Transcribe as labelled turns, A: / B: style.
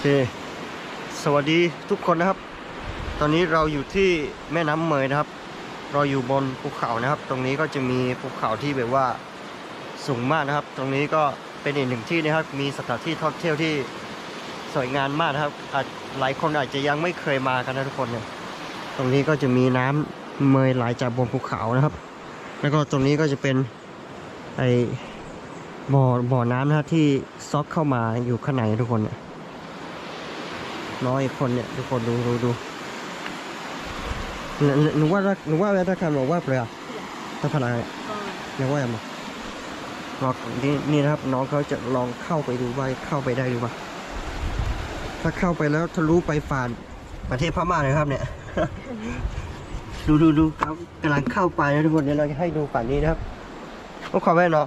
A: เค สวัสดีทุกคนนะครับ ตอนนี้เราอยู่ที่แม่น้ำเมยนะครับ เราอยู่บนภูเขานะครับ ตรงนี้ก็จะมีภูเขาที่แบบว่าสูงมากนะครับ ตรงนี้ก็เป็นอีกหนึ่งที่นะครับ มีสถานที่ท่องเที่ยวที่สวยงามมากนะครับอาจหลายคนอาจจะยังไม่เคยมากันนะทุกคนเนี่ย ตรงนี้ก็จะมีน้ำเมยไหลจากบนภูเขานะครับ แล้วก็ตรงนี้ก็จะเป็นไอบ่อบ่อน้ำนะครับที่ซอกเข้ามาอยู่ข้างในทุกคนเนี่ย น้อยคนเนี่ยทุกคนดูดูดูหนูว่าหนูว่าถ้าคำบอกว่าเปล่าถ้าพลังเรียกว่าอะไรมลองนี่นี่นะครับ น้องเขาจะลองเข้าไปดูว่าเข้าไปได้หรือเปล่าถ้าเข้าไปแล้วทะลุไปฝ่านประเทศพม่าเลยครับเนี่ย ดูดูดูครับกำลังเข้าไปนะทุกคนเดี๋ยวเราจะให้ดูฝั่งนี้นะครับต้องขอแว่เนาะ